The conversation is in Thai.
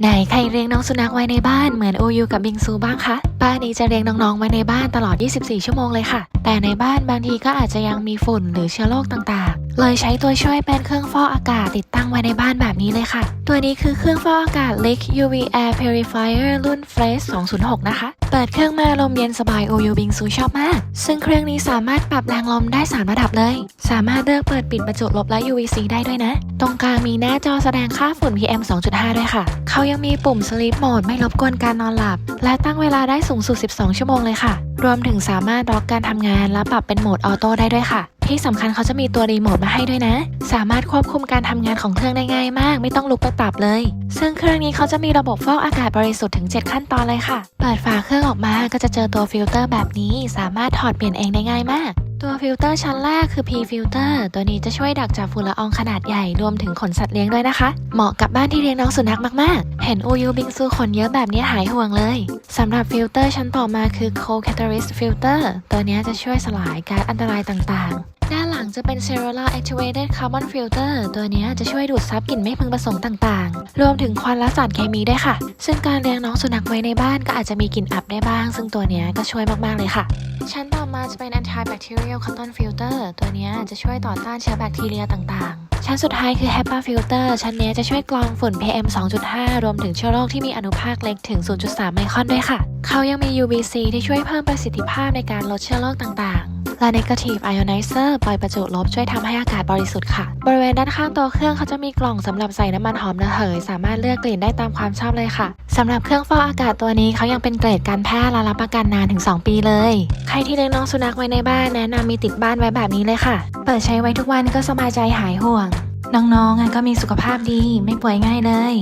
ไหนใครเลี้ยงน้องสุนัขไว้ในบ้านเหมือนโอยูกับบิงซูบ้างคะบ้านนี้จะเลี้ยงน้องๆไว้ในบ้านตลอด 24 ชั่วโมงเลยค่ะ แต่ในบ้านบางทีก็อาจจะยังมีฝุ่นหรือเชื้อโรคต่างๆ เลยใช้ตัวช่วยเป็นเครื่องฟอกอากาศติดตั้งไว้ในบ้านแบบนี้เลยค่ะ ตัวนี้คือเครื่องฟอกอากาศ Lick UV Air Purifier รุ่น Fresh 206 นะคะ เปิดเครื่องมาลมเย็นสบายโอยูบิงซูชอบมาก ซึ่งเครื่องนี้สามารถปรับแรงลมได้ 3 ระดับเลย สามารถเลือกเปิดปิดประจุลบและ UVC ได้ด้วยนะ ตรงกลางมีหน้าจอแสดงค่าฝุ่น PM 2.5 ด้วยค่ะ เขายังมีปุ่ม Sleep Mode ไม่รบกวนการนอนหลับ และตั้งเวลาได้สูงสุด 12 ชั่วโมงเลยค่ะ รวมถึงสามารถล็อกการทำงานและปรับเป็นโหมดออโต้ได้ด้วยค่ะ ที่สำคัญเขาจะมีตัวรีโมทมาให้ด้วยนะ สามารถควบคุมการทำงานของเครื่องได้ง่ายมาก ไม่ต้องลุกไปปรับเลย ซึ่งเครื่องนี้เขาจะมีระบบฟอกอากาศบริสุทธิ์ถึง 7 ขั้นตอนเลยค่ะ เปิดฝาเครื่องออกมาก็จะเจอตัวฟิลเตอร์แบบนี้ สามารถถอดเปลี่ยนเองได้ง่ายมากตัว ฟิลเตอร์ชั้นแรกคือ P filter ตัวนี้จะช่วยดักจับฝุ่นละอองขนาดใหญ่รวมถึงขนสัตว์เลี้ยงด้วยนะคะ เหมาะกับบ้านที่เลี้ยงน้องสุนัขมากๆ เห็นอูยูบิงซูขนเยอะแบบนี้หายห่วงเลยสำหรับฟิลเตอร์ชั้นต่อมาคือ Cold Catalyst Filter ตัวนี้จะช่วยสลายก๊าซอันตรายต่างๆด้านหลังจะเป็น Cellular Activated Carbon Filter ตัวนี้จะช่วยดูดซับกลิ่นไม่พึงประสงค์ต่างๆ รวมถึงควันและสารเคมีได้ค่ะ ซึ่งการเลี้ยงน้องสุนัขไว้ในบ้านก็อาจจะมีกลิ่นอับได้บ้าง ซึ่งตัวนี้ก็ช่วยมากๆเลยค่ะ ชั้นต่อมาจะเป็น Antibacterial คอตตอนฟิลเตอร์ตัวนี้จะช่วยต่อต้านเชื้อแบคทีเรียต่างๆ ชั้นสุดท้ายคือ HEPA Filter ชั้นนี้จะช่วยกรองฝุ่น PM 2.5 รวมถึงเชื้อโรคที่มีอนุภาคเล็กถึง 0.3 ไมครอนด้วยค่ะ เขายังมี UVC ที่ช่วยเพิ่มประสิทธิภาพในการลดเชื้อโรคต่าง และ Negative Ionizer ปล่อยประจุลบช่วยทำให้อากาศบริสุทธิ์ค่ะ บริเวณด้านข้างตัวเครื่องเขาจะมีกล่องสำหรับใส่น้ำมันหอมระเหย สามารถเลือกกลิ่นได้ตามความชอบเลยค่ะสำหรับเครื่องฟอกอากาศตัวนี้เขายังเป็นเกรดการแพทย์และรับประกันนานถึง 2 ปีเลย ใครที่เลี้ยงน้องสุนัขไว้ในบ้านแนะนำมีติดบ้านไว้แบบนี้เลยค่ะ เปิดใช้ไว้ทุกวันก็สบายใจหายห่วง น้องๆก็มีสุขภาพดีไม่ป่วยง่ายเลย